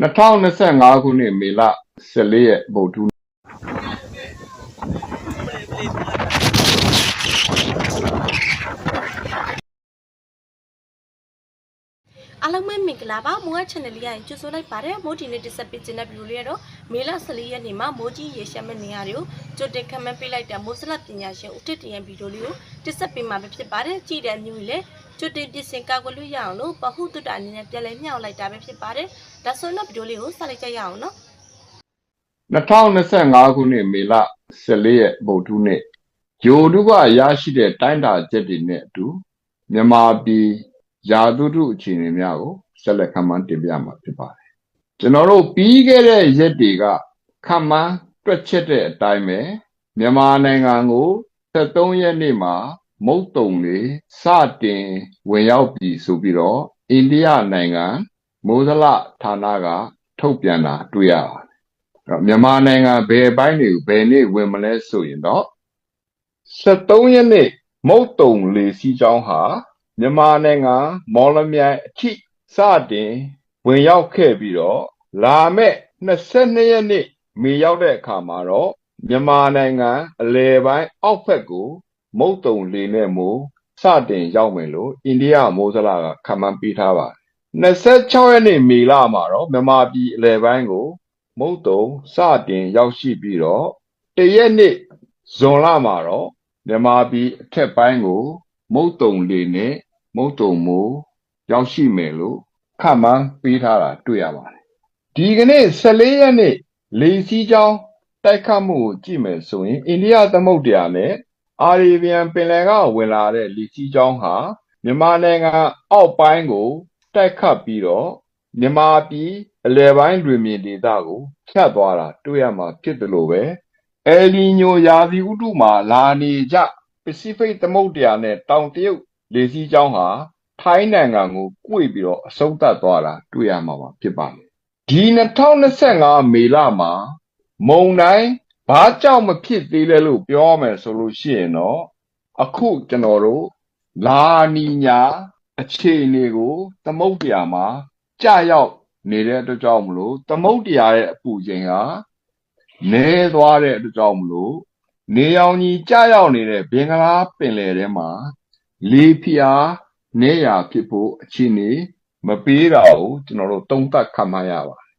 2025ခုနှစ်မေလ14ရက်ဗုဒ္ဓဟူးအားလုံးပဲမင်္ဂလာပါမိုးက channel လေးရရင်ကြိုဆိုလိုက်ပါတယ်မိုးဒီနေ့တက်ဆက်ပေးခြင်းတဲ့ဗီဒီယိုလေးကတော့မေလ14ရက်နေ့မှာမိုးကြီးရေရှမ်းမဲ့နေရာတွေကိုကြိုတင်ခန့်မှန်းပေးလိုက်တဲ့မိုးစလတ်ပညာရှင်ဦးတစ်တရန်ဗီဒီယိုလေးကိုတက်ဆက်ပေးမှာပဲဖြစ်ပါတယ်ကြည်တဲ့မျိုးလေး ကြိုတင်ပြင်ဆင်ကာကွယ်လို့ရအောင်လို့ပဟုတုတ္တအနေနဲ့ပြန်လည်မျှောက်လိုက်တာပဲဖြစ်ပါတယ်ဒါဆိုတော့ဗီဒီယိုလေးကိုစလိုက်ကြရအောင်နော်2025ခုနှစ်မေလ14ရက်ဗုဒ္ဓဟူးနေ့ဂျိုဒုကရရှိတဲ့တိုင်းတာချက်တွေနဲ့အတူမြန်မာပြည်ယာတုတုအခြေအနေများကိုဆက်လက်ခန့်မှန်းတင်ပြမှာဖြစ်ပါတယ်ကျွန်တော်တို့ပြီးခဲ့တဲ့ရက်တွေကခန့်မှန်းတွက်ချက်တဲ့အတိုင်းပဲမြန်မာနိုင်ငံကို73ရက်နေ့မှာ မုတ်တုံတွေစတင်ဝင်ရောက်ပြီဆိုပြီးတော့အိန္ဒိယနိုင်ငံမိုးစလဌာနကထုတ်ပြန်တာတွေ့ရပါတယ်အဲ့တော့မြန်မာနိုင်ငံဘယ်အပိုင်းတွေကိုဘယ်နေ့ဝင်မလဲဆိုရင်တော့73ရက်နေ့မုတ်တုံလေစီးကြောင်းဟာမြန်မာနိုင်ငံမော်လမြိုင်အထိစတင်ဝင်ရောက်ခဲ့ပြီးတော့လာမဲ့22ရက်နေ့မေရောက်တဲ့အခါမှာတော့မြန်မာနိုင်ငံအလယ်ပိုင်းအောက်ဘက်ကို မုတ်တုံလေနဲ့မိုးစတင်ရောက်မယ်လို့အိန္ဒိယမိုးစလာကခန့်မှန်းပေးထားပါတယ်26ရက်နေ့မေလမှာတော့မြန်မာပြည်အလယ်ပိုင်းကို မုတ်တုံစတင်ရောက်ရှိပြီးတော့တရက်နေ့ဇွန်လမှာတော့မြန်မာပြည်အထက်ပိုင်းကို မုတ်တုံလေနဲ့မုတ်တုံမိုးရောက်ရှိမယ်လို့ခန့်မှန်းပေးထားတာတွေ့ရပါတယ်ဒီကနေ့14ရက်နေ့လေစီးကြောင်းတိုက်ခတ်မှုကိုကြည့်မယ်ဆိုရင်အိန္ဒိယသမုဒ္ဒရာနဲ့ အာရေဗျန်ပင်လယ်ကဝင်လာတဲ့လေစီးကြောင်းဟာမြန်မာနိုင်ငံအောက်ပိုင်းကိုတိုက်ခတ်ပြီးတော့မြန်မာပြည်အလယ်ပိုင်းတွင်မြေဒေသကိုဖြတ်သွားတာတွေ့ရမှာဖြစ်တယ်လို့ပဲအယ်လီညိုရာသီဥတုမှာလာနေကြပစိဖိတ်သမုဒ္ဒရာနဲ့တောင်တရုတ်လေစီးကြောင်းဟာထိုင်းနိုင်ငံကိုကွေ့ပြီးတော့အဆုံးသတ်သွားတာတွေ့ရမှာပါဖြစ်ပါမယ်ဒီ2025မေလမှာမုံတိုင်း ဘာကြောင့်မဖြစ်သေးလဲလို့ပြောရမယ်ဆိုလို့ရှိရင်တော့အခုကျွန်တော်တို့လာနီညာအခြေအနေကိုသမုဒ္ဒရာမှာကြာရောက်နေတဲ့အတွက်ကြောင့်မလို့သမုတ်တရားရဲ့အပူချိန်ဟာနည်းသွားတဲ့အတွက်ကြောင့်မလို့နေရောင်ကြီးကြာရောက်နေတဲ့ဘင်္ဂလားပင်လယ်ထဲမှာလေဖိအားနေရာဖြစ်ဖို့အခြေအနေမပေးတာကိုကျွန်တော်တို့သုံးသပ်ခန့်မှန်းရပါတယ်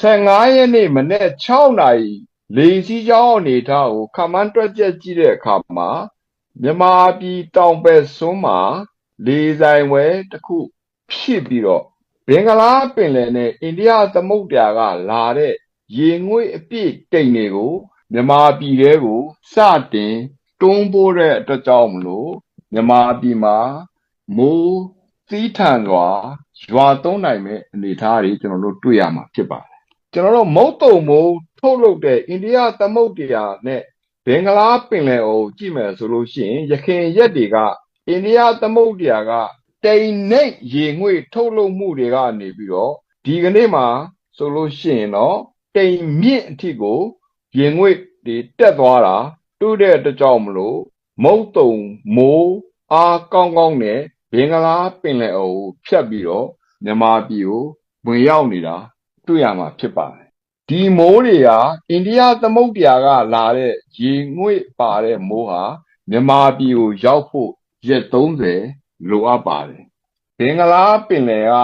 15ရက်နေ့မနေ့6နာရီ လေစီးကြောင်းအနေထားကိုခန့်မှန်းတွက်ချက်ကြည့်တဲ့အခါမှာမြန်မာပြည်တောင်ဘက်စွန်းမှာလေဆိုင်ဝဲတစ်ခုဖြစ်ပြီးတော့ဘင်္ဂလားပင်လယ်နဲ့အိန္ဒိယသမုဒ္ဒရာကလာတဲ့ရေငွေ့အပြည့်တိမ်တွေကိုမြန်မာပြည်ထဲကိုစတင်တွန်းပိုးတဲ့အတွက်ကြောင့်မလို့မြန်မာပြည်မှာမိုးသီးထန်စွာရွာသွန်းနိုင်မဲ့အနေအထားတွေကျွန်တော်တို့တွေ့ရမှာဖြစ်ပါတယ်ကျွန်တော်တို့မုတ်တုံမိုး ထုတ်လုပ်တဲ့အိန္ဒိယသမုဒ္ဒရာနဲ့ဘင်္ဂလားပင်လယ်ကိုကြည့်မယ်ဆိုလို့ရှိရင်ရခိုင်ရက်တွေကအိန္ဒိယသမုဒ္ဒရာကတိမ်နိတ်ရေငွေ့ထုတ်လုပ်မှုတွေကနေပြီးတော့ဒီကနေ့မှာဆိုလို့ရှိရင်တော့တိမ်မြင့်အထိကိုရေငွေ့တွေတက်သွားတာတွေ့တဲ့အတွက်ကြောင့်မလို့မုတ်တုံမိုးအားကောင်းကောင်းနဲ့ဘင်္ဂလားပင်လယ်အော်ကိုဖြတ်ပြီးတော့မြန်မာပြည်ကိုဝင်ရောက်နေတာတွေ့ရမှာဖြစ်ပါတယ် ဒီမိုးတွေဟာအိန္ဒိယသမုဒ္ဒရာကလာတဲ့ရေငွေ့ပါတဲ့မိုးဟာမြန်မာပြည်ကိုရောက်ဖို့ရက်30လိုအပ်ပါတယ်ဘင်္ဂလားပင်လယ်က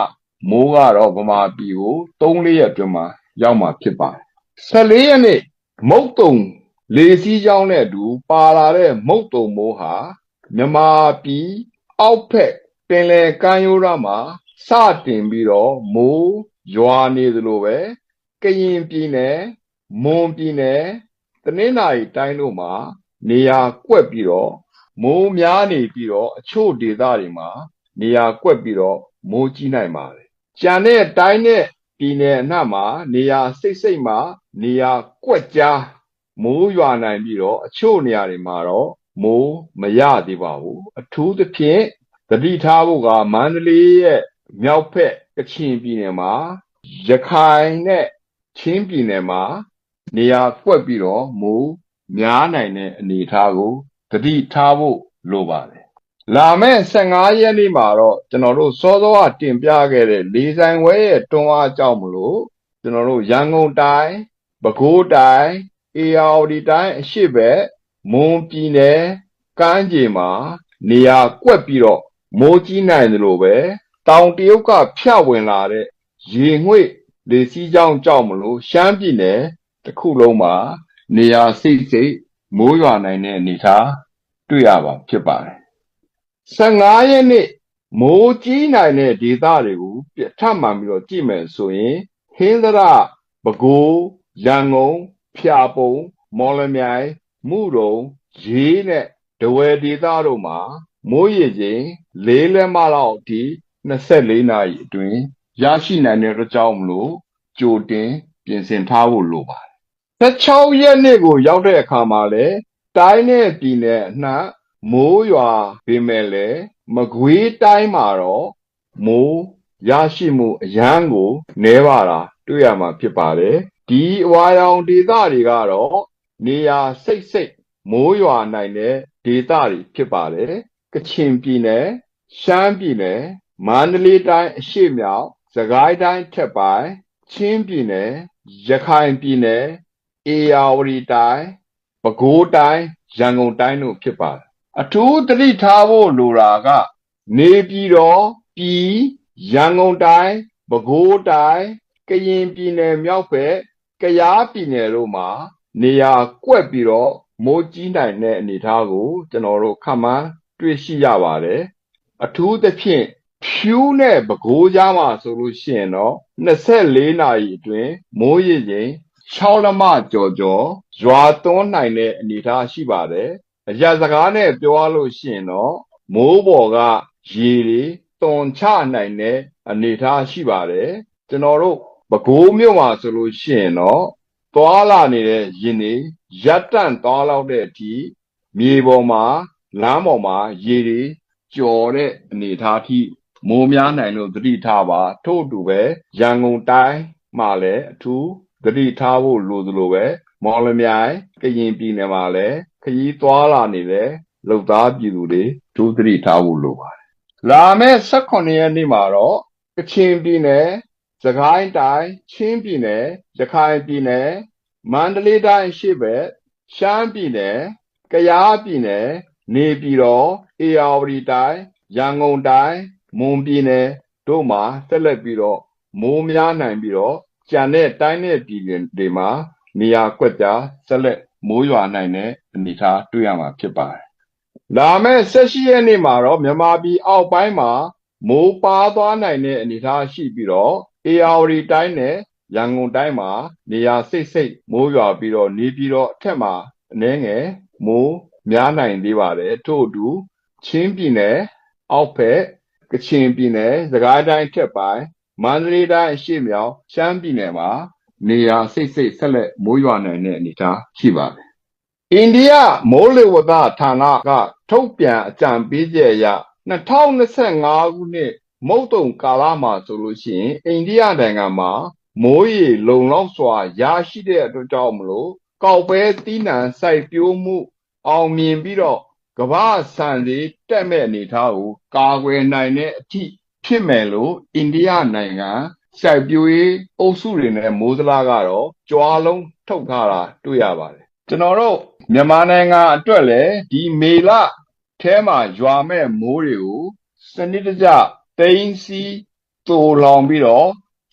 မိုးကတော့ဗမာပြည်ကို3-4ရက်အတွင်းမှာရောက်မှာဖြစ်ပါတယ်14ရက်နေ့မုတ်တုံလေစီးကြောင်းနဲ့အတူပါလာတဲ့မုတ်တုံမိုးဟာမြန်မာပြည်အောက်ဖက်ပင်လယ်ကမ်းရိုးတန်းမှာစတင်ပြီးတော့မိုးရွာနေသလိုပဲ ကရင်ပြည်နယ်မွန်ပြည်နယ်တနင်္သာရီတိုင်းတို့မှာ နေရာကွက်ပြီးတော့မိုးများနေပြီးတော့အချို့ဒေသတွေမှာ နေရာကွက်ပြီးတော့မိုးကြီးနိုင်ပါတယ်။ကြံတဲ့တိုင်းနဲ့ပြည်နယ်အနှံ့မှာ နေရာစိတ်စိတ်မှာနေရာကွက်ကြားမိုးရွာနိုင်ပြီးတော့အချို့နေရာတွေမှာတော့မိုးမရသေးပါဘူး။အထူးသဖြင့်သတိထားဖို့ကမန္တလေးရဲ့မြောက်ဖက်ကချင်ပြည်နယ်မှာရခိုင်နဲ့ ချင်းပြည်နယ်မှာ နေရာကွက်ပြီးတော့မိုးများနိုင်တဲ့အနေအထားကိုသတိထားဖို့လိုပါတယ်လာမယ့်15ရက်နေ့မှာတော့ကျွန်တော်တို့စောစောကတင်ပြခဲ့တဲ့လေဆိုင်ဝဲရဲ့တွန်းအားကြောင့်မလို့ကျွန်တော်တို့ရန်ကုန်တိုင်းပဲခူးတိုင်းအေရဝတီတိုင်းအရှိဘက်မွန်ပြည်နယ်ကမ်းခြေမှာနေရာကွက်ပြီးတော့မိုးကြီးနိုင်တယ်လို့ပဲတောင်တရုတ်ကဖြတ်ဝင်လာတဲ့ရေငွေ့ လေစီးကြောင်းကြောက်မလို့ရှမ်းပြည်နယ်တစ်ခုလုံးမှာနေရာစိတ်စိတ်မိုးရွာနိုင်တဲ့အနေအထားတွေ့ရပါဖြစ်ပါတယ်15ရက်နေ့မိုးကြီးနိုင်တဲ့ဒေသတွေကိုပြထပ်မှန်ပြီးတော့ကြည့်မယ်ဆိုရင်ဟင်းသရပဲခူးရန်ကုန်ဖျာပုံမော်လမြိုင်မှုတုံရေးနဲ့ဒဝယ်ဒေသတို့မှာမိုးရေချိန်၄လက်မလောက်အထိ24နာရီအတွင်း ရရှိနိုင်တဲ့အတွက်ကြောင့်မလို့ကြိုတင်ပြင်ဆင်ထားဖို့လိုပါတယ်16ရက်နေ့ကိုရောက်တဲ့အခါမှာလဲတိုင်းနဲ့ပြည်နယ်အနှံ့မိုးရွာပေမဲ့လည်းမကွေးတိုင်းမှာတော့မိုးရရှိမှုအရန်ကိုနည်းပါတာတွေ့ရမှာဖြစ်ပါတယ်ဒီအဝါရောင်ဒေသတွေကတော့နေရာစိတ်စိတ်မိုးရွာနိုင်တဲ့ဒေသတွေဖြစ်ပါတယ်ကချင်ပြည်နယ်ရှမ်းပြည်နယ်မန္တလေးတိုင်းအရှေ့မြောက် စကိုင်းတိုင်းထက်ပိုင်းချင်းပြည်နယ်ရခိုင်ပြည်နယ်အေရဝတီတိုင်းပဲခူးတိုင်းရန်ကုန်တိုင်းတို့ဖြစ်ပါတယ်အထူးသတိထားဖို့လိုတာကနေပြည်တော်ပြည်ရန်ကုန်တိုင်းပဲခူးတိုင်းကရင်ပြည်နယ်မြောက်ဘက်ကယားပြည်နယ်တို့မှာနေရာကွက်ပြီးတော့မိုးကြီးနိုင်တဲ့အနေအထားကို ကျွန်တော်တို့ခန့်မှန်းတွေ့ရှိရပါတယ်အထူးသဖြင့် ဖြူးနဲ့ပဲခူးကြားမှာဆိုလို့ရှိရင်တော့24နာရီအတွင်းမိုးရေချိန်6လမကျော်ကျော်ရွာသွန်းနိုင်တဲ့အနေအထားရှိပါတယ်အရာစကားနဲ့ပြောရလို့ရှိရင်တော့မိုးပေါ်ကရေတွေတွန်ချနိုင်တဲ့အနေအထားရှိပါတယ်ကျွန်တော်တို့ပဲခူးမြို့မှာဆိုလို့ရှိရင်တော့သွာလာနေတဲ့ရင်တွေရပ်တန့်သွားလောက်တဲ့အထိမြေပေါ်မှာလမ်းပေါ်မှာရေတွေကျော်တဲ့အနေအထားထိ မိုးများနိုင်လို့သတိထားပါ ထို့အတူပဲရန်ကုန်တိုင်းမှာလည်းအထူးသတိထားဖို့လိုသလိုပဲမော်လမြိုင်ကရင်ပြည်နယ်မှာလည်းခရီးသွားလာနေတဲ့လုံသားပြည်သူတွေဒုသတိထားဖို့လိုပါတယ်။လာမယ့်18ရက်နေ့မှာတော့ကချင်ပြည်နယ်၊စကိုင်းတိုင်း၊ချင်းပြည်နယ်၊ရခိုင်ပြည်နယ်၊မန္တလေးတိုင်းအရှေ့ဘက်ရှမ်းပြည်နယ်၊ကယားပြည်နယ်၊နေပြည်တော်၊အေရဝတီတိုင်း၊ရန်ကုန်တိုင်း၊ မွန်ပြည်နယ်တို့မှာဆက်လက်ပြီးတော့မိုးများနိုင်ပြီးတော့ကြံတဲ့တိုင်းနဲ့ပြည်နယ်တွေမှာနေရာကွက်ကြားဆက်လက်မိုးရွာနိုင်တဲ့အနေအထားတွေ့ရမှာဖြစ်ပါတယ်။လာမယ့်18ရက်နေ့မှာတော့မြန်မာပြည်အောက်ပိုင်းမှာမိုးပါသွားနိုင်တဲ့အနေအထားရှိပြီးတော့အေရဝတီတိုင်းနဲ့ရန်ကုန်တိုင်းမှာနေရာစိတ်စိတ်မိုးရွာပြီးတော့နေပြီးတော့အထက်မှာအနှဲငယ်မိုးများနိုင်သေးပါတယ်။ထို့အတူချင်းပြည်နယ်အောက်ဘက် ကချင်ပြည်နယ်စကိုင်းတိုင်းထက်ပိုင်းမန္တလေးတိုင်းအရှေ့မြောက်ရှမ်းပြည်နယ်မှာနေရာစိတ်စိတ်ဆက်လက်မိုးရွာနိုင်တဲ့အနေအထားရှိပါတယ်။အိန္ဒိယမိုးလေဝသဌာနကထုတ်ပြန်အကြံပေးချက်အရ2025ခုနှစ်မုတ်တုံကာလမှာဆိုလို့ရှိရင်အိန္ဒိယနိုင်ငံမှာမိုးရေလုံလောက်စွာရရှိတဲ့အတွက်ကြောင့်မလို့ကောက်ပဲသီးနှံစိုက်ပျိုးမှု အောင်မြင်ပြီးတော့ ကမ္ဘာဆန်တွေတက်မဲ့အနေအထားကိုကာကွယ်နိုင်တဲ့အထိဖြစ်မယ်လို့အိန္ဒိယနိုင်ငံစိုက်ပျိုးရေးအုပ်စုတွေနဲ့မိုးစလားကတော့ကြွားလုံးထုတ်ထားတာတွေ့ရပါတယ်ကျွန်တော်တို့မြန်မာနိုင်ငံအတွက်လည်းဒီမေလထဲမှာရွာမဲ့မိုးတွေကိုစနစ်တကျသိမ်းဆည်းတူလောင်ပြီးတော့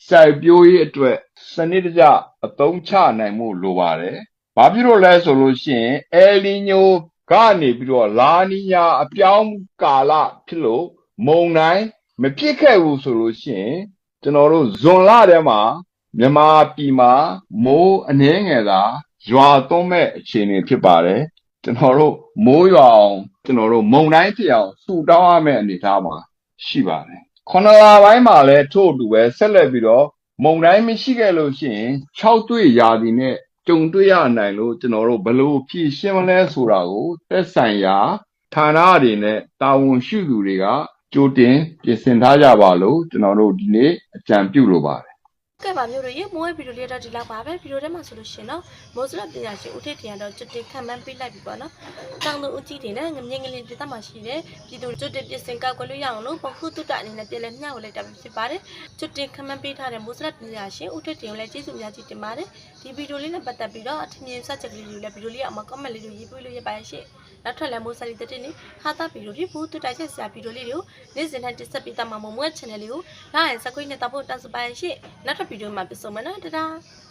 စိုက်ပျိုးရေးအတွက်စနစ်တကျအသုံးချနိုင်မှုလိုပါတယ်။ဘာဖြစ်လို့လဲဆိုလို့ရှိရင်အယ်လီညို ကနေပြီးတော့လာနီညာအပြောင်းကာလဖြစ်လို့မုန်တိုင်းမဖြစ်ခဲ့ဘူးဆိုလို့ရှိရင်ကျွန်တော်တို့ဇွန်လထဲမှာမြန်မာပြည်မှာမိုးအနှဲငယ်သာရွာသွန်းမဲ့အခြေအနေဖြစ်ပါတယ်ကျွန်တော်တို့မိုးရွာအောင်ကျွန်တော်တို့မုန်တိုင်းဖြစ်အောင်စူတောင်းရမယ့်အနေအထားမှာရှိပါတယ်ခုနစ်လပိုင်းမှာလည်းထို့အတူပဲဆက်လက်ပြီးတော့မုန်တိုင်းမရှိခဲ့လို့ရှိရင်6တွေ့ရာသီနဲ့ ကြုံတွေ့ရနိုင်လို့ကျွန်တော်တို့ဘယ်လိုဖြည့်ရှင်းမလဲဆိုတာကိုသက်ဆိုင်ရာဌာနတွေနဲ့တာဝန်ရှိသူတွေကကြိုတင်ပြင်ဆင်ထားကြပါလို့ကျွန်တော်တို့ဒီနေ့အကြံပြုလိုပါတယ် ကဲပါမျိုးတွေရေမိုးရဲ့ဗီဒီယိုလေးတော့ဒီလောက်ပါပဲဗီဒီယိုထဲမှာဆိုလို့ရှိရင်တော့မိုးစလပညာရှင်ဦးထစ်တင်ကတော့ကျွတ်တင်ခံမှန်းပေးလိုက်ပြီပေါ့နော်။တောင်သူဦးကြီးတင်နဲ့ငမြင့်ကလေးဒေသမှာရှိတဲ့ပြည်သူကျွတ်တင်ပြင်ဆင်ကောက်ကွယ်လို့ရအောင်လို့ပခုတုတအနေနဲ့ပြည်လဲမျှဝေလိုက်တာဖြစ်ပါတယ်။ကျွတ်တင်ခံမှန်းပေးထားတဲ့မိုးစလပညာရှင်ဦးထစ်တင်ကိုလည်းကျေးဇူးများကြီးတင်ပါတယ်။ဒီဗီဒီယိုလေးနဲ့ပတ်သက်ပြီးတော့အထင်မြင်စချက်ကလေးတွေလည်းဗီဒီယိုလေးအောက်မှာ comment လေးတွေရေးပေးလို့ရပါရဲ့ရှင့်။နောက်ထပ်လည်းမိုးစလီတဲ့တင်နေဟာတာဗီဒီယိုဒီဘူးတူတိုက်ချက်ဆရာဗီဒီယိုလေးတွေကိုနေ့စဉ်နဲ့တင်ဆက်ပေးတတ်မှာမို့မွေး channel လေးကို like စကွေးနဲ့တောက်ဖို့တောင်းစပါရဲ့ရှင့်။နောက်ထပ်ဗီဒီယိုမှာပြန်ဆုံမယ်နော်တဒါ။